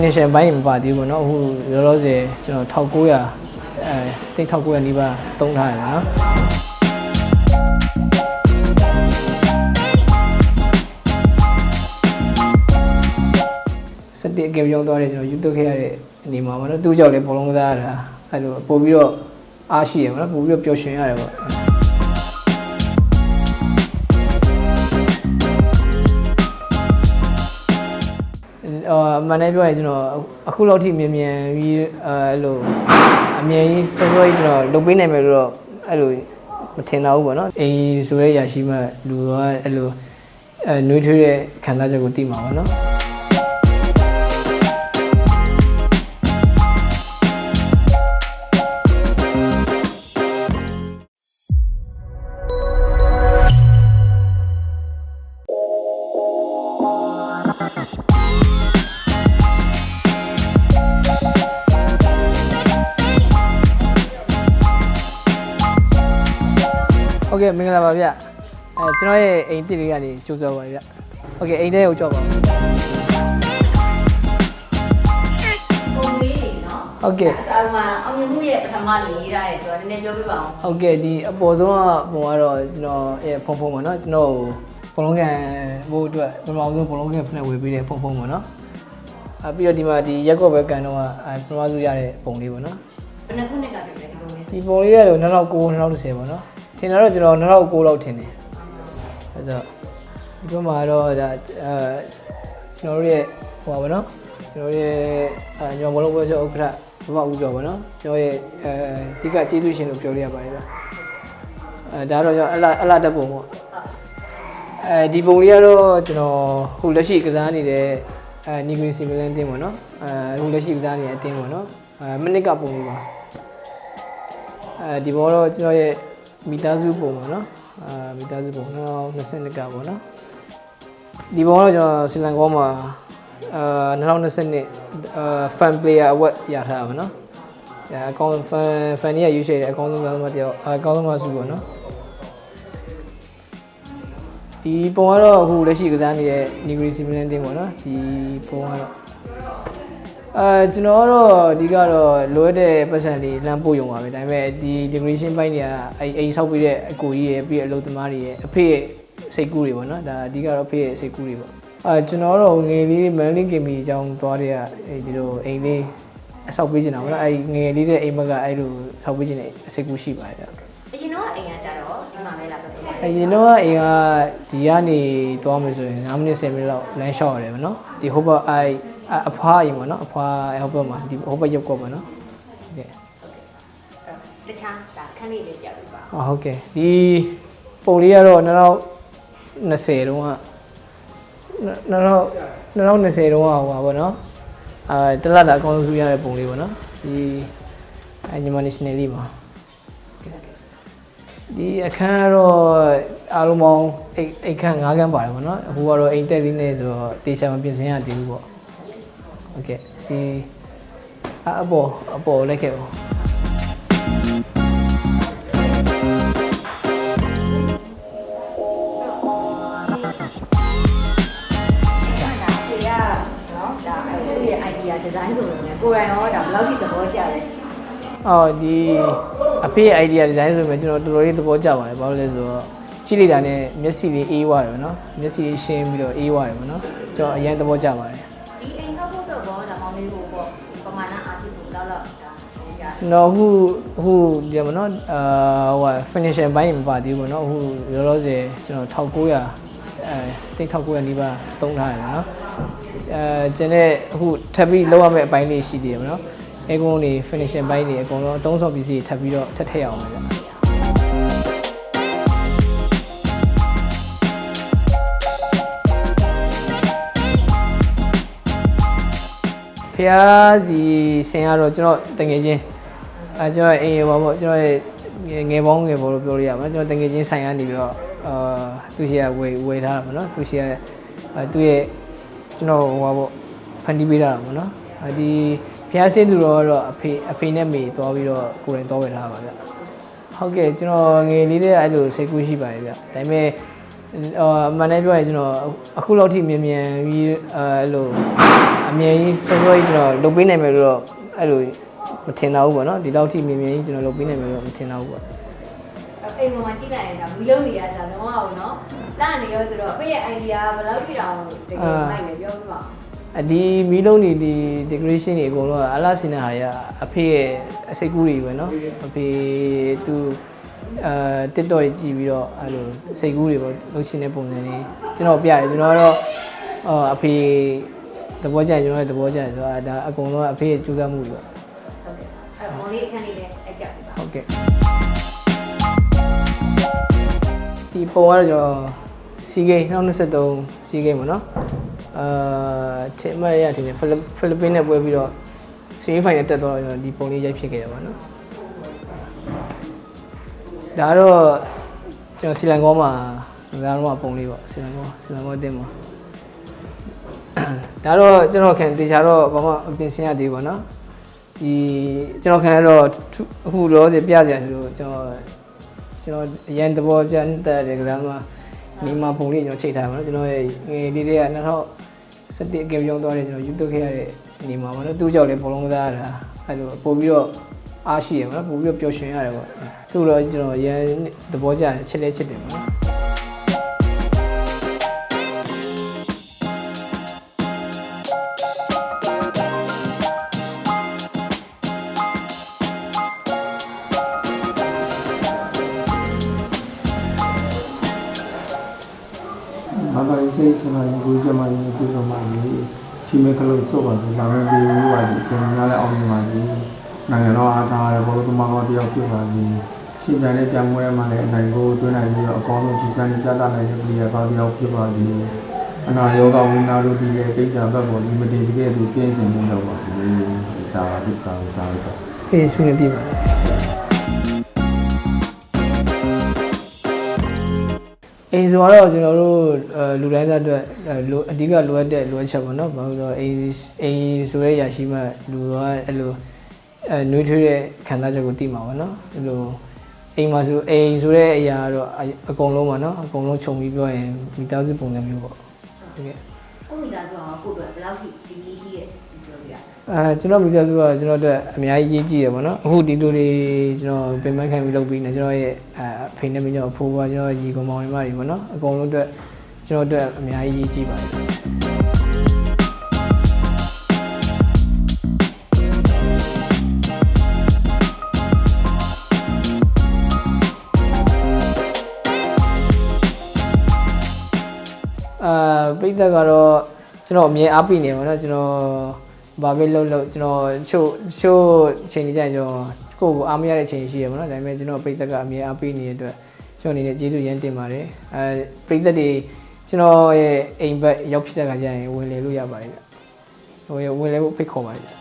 finishing ဘိုင်းမပါသေးဘူးပေါ့နော်အခုလောလောဆယ်ကျွန်တော်1900အဲတိတ်1900နီးပါးသုံးထားရတယ်နော်စတိအကယ်ပြောင်းသွားတယ်ကျွန်တော်ယူသွခဲ့ရတဲ့အနေမှာပေါ့နော်သူ့ကြောင့်လည်းဘောလုံးကစားရတာအဲ့လိုပို့ပြီးတော့အားရှိရပေါ့နော်ပို့ပြီးတော့ပျော်ရွှင်ရတယ်ပေါ့ အော်မန်နေပြောရင်ကျွန်တော်အခုလောက်ထိမြန်မြန်ပြီးအဲအဲ့လိုအမြင်ကြီးစောစောကြီးကျွန်တော်လုပ်ပေးနိုင်မယ်လို့တော့အဲ့လိုမထင်တော့ဘူးပေါ့နော်အိမ်ဆိုရဲရရှိမှလူကအဲ့လိုအဲနှွေးထွေးတဲ့ခံစားချက်ကိုသိမှာပေါ့နော် ဟုတ်ကဲ့မင်္ဂလာပါဗျအဲကျွန်တော်ရဲ့အိမ်တစ်လေးကနေကြိုးစားပါဗျဟုတ်ကဲ့အိမ်ထဲကိုကြောက်ပါဦးပုံလေးတွေနော်ဟုတ်ကဲ့အဆောင်မှာအောင်မြင်မှုရဲ့ပထမလေးရေးထားရဲဆိုတော့နည်းနည်းပြောပြပါအောင်ဟုတ်ကဲ့ဒီအပေါ်ဆုံးကပုံကတော့ကျွန်တော်ရဲ့ဖုန်းဖုန်းပေါ့နော်ကျွန်တော်ဘလုံးကန်ဘို့အတွက်ပထမဆုံးဘလုံးကန်ဖနဲ့ဝေပေးတဲ့ဖုန်းဖုန်းပေါ့နော်အပြီးတော့ဒီမှာဒီရက်ကော့ပဲကန်တော့ကအဲပထမဆုံးရတဲ့ပုံလေးပေါ့နော်ဘယ်နှစ်ခုနှစ်ကပြည့်လဲဒီပုံလေးဒီပုံလေးကတော့2009 2010ပေါ့နော် ထင်တာတော့ကျွန်တော်2009လောက်ထင်တယ်အဲ့တော့ဒီဘက်မှာတော့ဒါအဲကျွန်တော်တို့ရဲ့ဟိုပါပေါ့နော်ကျွန်တော်ရဲ့အဲညောင်ဘလုံးပွဲကျော်ဥက္ကဋ္ဌဘဘဦးကျော်ပေါ့နော်ကျွန်တော်ရဲ့အဲဒီကကျေးဇူးရှင်လို့ပြောရရပါတယ်ဗျအဲဒါတော့ကျွန်တော်အလားအလားတက်ပုံပေါ့အဲဒီပုံလေးကတော့ကျွန်တော်ဟိုလက်ရှိကစားနေတဲ့အဲနီဂရီစီမီလန်တင်းပေါ့နော်အဲဟိုလက်ရှိကစားနေတဲ့အတင်းပေါ့နော်အဲမနစ်ကပုံလေးပါအဲဒီဘောတော့ကျွန်တော်ရဲ့ မိသားစုပုံပါနော်အာမိသားစုပုံ2022ကပေါ့နော်ဒီဘောတော့ကျွန်တော်စလန်ကောမှာအာ2022အာ fan player award ရထားတာပါနော်အဲအကောင့် fan fan ကြီးရွေးချယ်တဲ့အကောင့်ဆုံးသားမတယောက်အကောင့်ဆုံးမဆုပေါ့နော်ဒီပုံကတော့အခုလက်ရှိကစားနေတဲ့ Nigri Simon တင်းပေါ့နော်ဒီပုံကတော့ အဲကျွန်တော်ကတော့အဓိကတော့လိုအပ်တဲ့ပတ်စံလေးလမ်းပို့ရုံပါပဲဒါပေမဲ့ဒီ decoration ဘိုင်းတွေကအဲအိမ်ဆောက်ပြီးတဲ့အကိုကြီးရဲ့ပြီးတဲ့အလုပ်သမားတွေရဲ့အဖေရဲ့စိတ်ကူးတွေပေါ့နော်ဒါအဓိကတော့အဖေရဲ့စိတ်ကူးတွေပေါ့အဲကျွန်တော်တော့ငယ်လေးမန်လင်းကင်မီအကြောင်းသွားတဲ့ကအဲဒီလိုအိမ်လေးအဆောက်ပေးနေတာပေါ့နော်အဲငယ်လေးတဲ့အိမ်မက်ကအဲလိုဆောက်ပေးခြင်းနဲ့စိတ်ကူးရှိပါတယ်ဗျ အရင်တော့အိမ်ကဒီကနေသွားမယ်ဆိုရင်9မိနစ်10မိနစ်လောက်လမ်းလျှောက်ရတယ်ဗောနော်ဒီဟိုဘက်အိုင်အဖွားအိမ်ဗောနော်အဖွားဟိုဘက်မှာဒီဟိုဘက်ရုပ်ကောဗောနော်ဟုတ်ကဲ့တခြားဒါခန်းလေးလေးပြပြပါအော်ဟုတ်ကဲ့ဒီပုံလေးကတော့2020တုန်းက2020တုန်းကဟိုပါဗောနော်အာတလတာအကောင်းဆုံးစုရတဲ့ပုံလေးဗောနော်ဒီအညီမ national လေးမှာ ဒီအခန်းကတော့အားလုံးပေါင်းအိတ်အိတ်ခန်း၅ခန်းပါတယ်ဗောနော်အခုကတော့အိမ်တက်လေးနဲ့ဆိုတော့တေချာမပြင်ဆင်ရသေးဘူးဗောဟုတ်ကဲ့ဒီအအပေါ်အပေါ်လိုက်ခဲ့ပါဒါအဖေကနော်ဒါအခုရဲ့ idea design ဆိုရင်ကိုယ်တိုင်ရောဒါဘယ်လောက်ထိသဘောကျလဲအော်ဒီ အဖေရဲ့ idea design ဆိုပေမဲ့ကျွန်တော်တော်တော်လေးသဘောကျပါတယ်ဘာလို့လဲဆိုတော့ကြည့်လိုက်တာနဲ့မျက်စိလေးအေးသွားတယ်ဗောနော်မျက်စိလေးရှင်းပြီးတော့အေးသွားတယ်ဗောနော်ကျွန်တော်အရင်သဘောကျပါတယ်ဒီအိမ်ဆောက်ဖို့တော့ဘောဒါမောင်လေးကိုပေါ့ပမာဏအားဖြင့်ဘယ်လောက်လောက်ဒါရကျွန်တော်အခုအခုဒီမနော်အာဟိုဟာ finishing ဘိုင်းမပါသေးဘူးဗောနော်အခုလောလောဆယ်ကျွန်တော်1900အဲတိတ်1900နီးပါးသုံးထားတယ်ဗောနော်အဲကျန်တဲ့အခုထပ်ပြီးလောက်ရမယ့်အပိုင်းလေးရှိသေးတယ်ဗောနော် အဲကုန်းနေ finishing ဘိုင်းတွေအကုန်လုံးအသုံးဆောင်ပစ္စည်းတွေထပ်ပြီးတော့ထပ်ထည့်အောင်ပါဗျာဖះဒီဆင်ကတော့ကျွန်တော်တငယ်ချင်းအဲကျွန်တော်အိမ်ရပါပေါ့ကျွန်တော်ရဲ့ငယ်ပေါင်းငယ်ပေါ်လို့ပြောလို့ရမှာကျွန်တော်တငယ်ချင်းဆိုင်ကနေပြီးတော့အာသူရှိရဝေဝေထားတာပေါ့နော်သူရှိရအဲသူ့ရဲ့ကျွန်တော်ဟိုပါပေါ့ဖန်တီးပေးတာပေါ့နော်အဲဒီ ဖះဆင်းသူတော့တော့အဖေအဖေနဲ့မေသွားပြီးတော့ကိုယ်တိုင်သွားဝယ်ထားပါဗျဟုတ်ကဲ့ကျွန်တော်ငယ်လေးတဲ့အဲ့လိုစိတ်ကူးရှိပါတယ်ဗျဒါပေမဲ့အော်မန်နေပြောရင်ကျွန်တော်အခုလောက်ထိမြန်မြန်ပြီးအဲအဲ့လိုအမြင်ကြီးစောစောကြီးကျွန်တော်လုပ်ပေးနိုင်မယ်လို့တော့အဲ့လိုမထင်တော့ဘူးပေါ့နော်ဒီလောက်ထိမြန်မြန်ကြီးကျွန်တော်လုပ်ပေးနိုင်မယ်လို့မထင်တော့ဘူးပေါ့အိမ်ပေါ်မှာကြည့်လိုက်ရင်ဒါမီလုံးနေရတာတော့အောင်နော်လာနေရောဆိုတော့အဖေရဲ့ idea ဘယ်လောက်ထိတောင်တကယ်မိုက်လဲပြောပြပါ အဒီမီလုံးတွေဒီ decoration တွေအကုန်လုံးကအလားစင်တဲ့ဟာတွေကအဖေရဲ့အစိတ်ကူးတွေပဲเนาะအဖေသူအဲ TikTok တွေကြည့်ပြီးတော့အဲ့လိုစိတ်ကူးတွေပေါ့လှုပ်ရှင်တဲ့ပုံစံတွေကျွန်တော်ပြတယ်ကျွန်တော်ကတော့အော်အဖေသဘောကျရင်ကျွန်တော်လည်းသဘောကျတယ်ဆိုတော့ဒါအကုန်လုံးကအဖေရဲ့ကြိုးစားမှုတွေပေါ့ ဟုတ်ကဲ့အဲ့မော်လေးအခန်းလေးလည်းအကြောက်ပြပါ ဟုတ်ကဲ့ဒီပုံကတော့ကျွန်တော်စီဂိမ်း2023စီဂိမ်းပေါ့နော် အာထင်မှတ်ရထင်တယ်ဖိလစ်ဖိလစ်ပင်းနဲ့ပွဲပြီးတော့ဆီဖိုင်နဲ့တက်သွားတော့ဒီပုံလေးရိုက်ဖြစ်ခဲ့ရပါတော့ဒါတော့ကျွန်တော်ဆီလန်ကောမှာဒါတော့ပုံလေးပေါ့ဆီလန်ကောဆီလန်ကောအတင်းပေါ့ဒါတော့ကျွန်တော်ခံတေချာတော့ဘာမှအပြင်ဆင်ရသေးဘူးပေါ့နော်ဒီကျွန်တော်ခံရတော့အခုလောစပြကြရလို့ကျွန်တော်ကျွန်တော်အရန်သဘောကျန်တဲ့ကစားမှာနေမှာပုံလေးကျွန်တော်ချိန်ထားပါတော့ကျွန်တော်ရဲ့ငွေလေးတွေက2000 17 game ရောက်သွားတယ်ကျွန်တော်ယူသွင်းခဲ့ရတဲ့နေမှာပေါ့နော်သူ့ကြောင့်လည်းဘောလုံးကစားရတာအဲ့လိုပို့ပြီးတော့အားရှိရမှာပို့ပြီးတော့ပျော်ရွှင်ရတယ်ပေါ့သူ့တော့ကျွန်တော်ရန်သဘောကျတယ်ချစ်လဲချစ်တယ်ပေါ့နော် စိတ်ချမ်းသာရေးကိုကြမှာရေးပြုလုပ်မှာရေးဒီမဲ့ကလေးစောပါဆိုလာမယ့်ဒီဝါဒီကျွန်တော်လည်းအောင်မြင်ပါစေနိုင်ငံတော်အားထားရဘောလုံးသမားတော်တယောက်ဖြစ်ပါစေရှင်းပြတဲ့ကြံပွဲမှာလည်းအနိုင်ကိုတွင်းနိုင်ပြီးတော့အကောင်းဆုံးကြီးစံပြသနိုင်တဲ့ပြည်ရကောင်းတယောက်ဖြစ်ပါစေအနာရောဂါဝိနာတို့ဒီရဲ့ကိစ္စဘက်ပေါ်ဒီမတင်ပြည့်သူပြင်းစင်မှုတော့ပါစေဒါပါဒီကောင်ဒါပါအေးဆွေးနွေးပြပါ အိမ်ဆိုတော့ကျွန်တော်တို့အဲလူတိုင်းသားအတွက်အဲလိုအဓိကလိုအပ်တဲ့လိုအပ်ချက်ပေါ့နော်ဘာလို့လဲဆိုတော့အိမ်အိမ်ဆိုတဲ့ຢာရှိမှလူကအဲ့လိုအဲနှွေးထွေးတဲ့ခံစားချက်ကိုသိမှာပေါ့နော်အဲ့လိုအိမ်မှာဆိုအိမ်ဆိုတဲ့အရာကတော့အအကုန်လုံးပါနော်အကုန်လုံးခြုံပြီးပြောရင်မိသားစုပုံစံမျိုးပေါ့ဟုတ်ကဲ့ကိုမိသားစုကကိုတို့ဘယ်လောက်ထိဒီကြီးကြီးရဲ့ပြောပြရ အဲကျွန်တော်မိသားစုကကျွန်တော်အတွက်အများကြီးရေးကြည့်ရပါတော့အခုဒီလိုတွေကျွန်တော်ပြင်ပန်းခံပြီးလုပ်ပြီးနေကျွန်တော်ရဲ့အဲအဖေနဲ့မိကျွန်တော်အဖိုးကကျွန်တော်ညီကောင်မောင်နှမတွေပေါ့နော်အကုန်လုံးအတွက်ကျွန်တော်အတွက်အများကြီးရေးကြည့်ပါတယ်အာပိတ်သက်ကတော့ကျွန်တော်အမြဲအားပေးနေပါတော့ကျွန်တော် ဘာပဲလုပ်လို့ကျွန်တော်ချို့ချို့ချိန်ကြီးကြရင်ကျွန်တော်ကိုယ့်ကိုအားမရတဲ့ချိန်ရှိရပါတော့ဒါပေမဲ့ကျွန်တော်ပိတ်သက်ကအမြဲအားပေးနေတဲ့အတွက်ကျွန်တော်အနေနဲ့ကျေးဇူးရမ်းတင်ပါတယ်အဲပိတ်သက်တွေကျွန်တော်ရဲ့အိမ်ဘက်ရောက်ဖြစ်တဲ့ခါကျရင်ဝင်လေလို့ရပါတယ်ဗျဟိုဝင်လေဖို့ဖိတ်ခေါ်ပါတယ်ဗျ